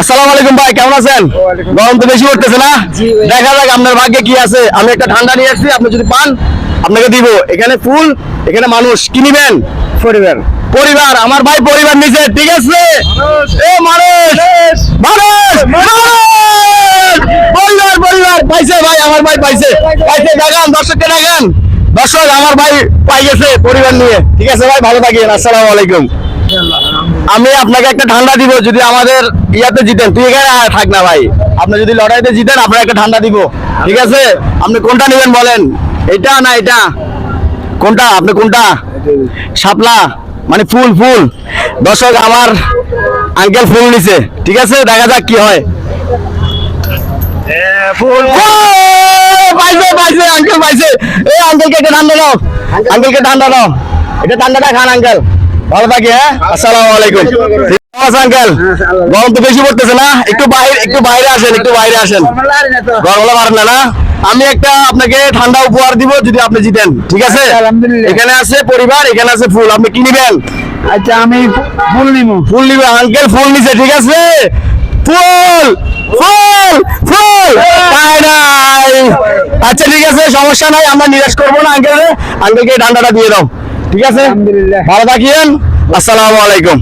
আসসালামু আলাইকুম ভাই কেমন আছেন? গরম তো বেশি পড়তেছে না? দেখা যাক আপনার ভাগ্যে কি আছে। আমি একটা ঠান্ডা নিয়ে আসছি আপনি যদি পান আপনাকে দিব। এখানে ফুল এখানে মানুষ। কি নিবেন? পরিবার। পরিবার আমার ভাই পরিবার নিছে ঠিক আছে? এ মানুষ! মানুষ। মানুষ! পরিবার পরিবার পাইছে ভাই আমার ভাই পাইছে। পাইছে দেখান দর্শককে দেখান। দর্শক আমার ভাই পাই গেছে পরিবার নিয়ে। ঠিক আছে ভাই ভালো থাকেন আসসালামু আলাইকুম। আমি আপনাকে একটা ঠান্ডা দিব যদি আমাদের ইয়াতে জিতেন। তুই এখানে থাক না ভাই। আপনি যদি লড়াইতে জিতেন আপনার একটা ঠান্ডা দিব। ঠিক আছে? আপনি কোনটা নেবেন বলেন? এটা না এটা? কোনটা? আপনি কোনটা? শাপলা? মানে ফুল ফুল। দর্শক আমার আঙ্কেল ফুল নিছে। ঠিক আছে? দেখা যাক কি হয়। ফুল পাইছে পাইছে আঙ্কেল পাইছে। এই আঙ্কেলকে একটা ঠান্ডা দাও। আঙ্কেলকে ঠান্ডা দাও। এটা ঠান্ডাটা খান আঙ্কেল ভালো থাকি হ্যাঁ? আসসালামু আলাইকুম। আঙ্কেল? গরম তো বেশি পড়তেছে না? একটু বাইরে একটু বাইরে আসেন একটু বাইরে আসেন। গরম হলে পারেন না না? আমি একটা আপনাকে ঠান্ডা উপহার দিব যদি আপনি জিতেন। ঠিক আছে? এখানে আছে পরিবার এখানে আছে ফুল। আপনি কি নিবেন? আচ্ছা আমি ফুল নিব। ফুল নিবে আঙ্কেল ফুল নিছে ঠিক আছে? ফুল! ফুল! ফুল! তাই নাই। আচ্ছা ঠিক আছে সমস্যা নাই আমরা নিরাশ করব না আঙ্কেল। আঙ্কেলকে ঠান্ডাটা দিয়ে দাও। ঠিক আছে। ভালো থাকিয়েন আসসালামু আলাইকুম।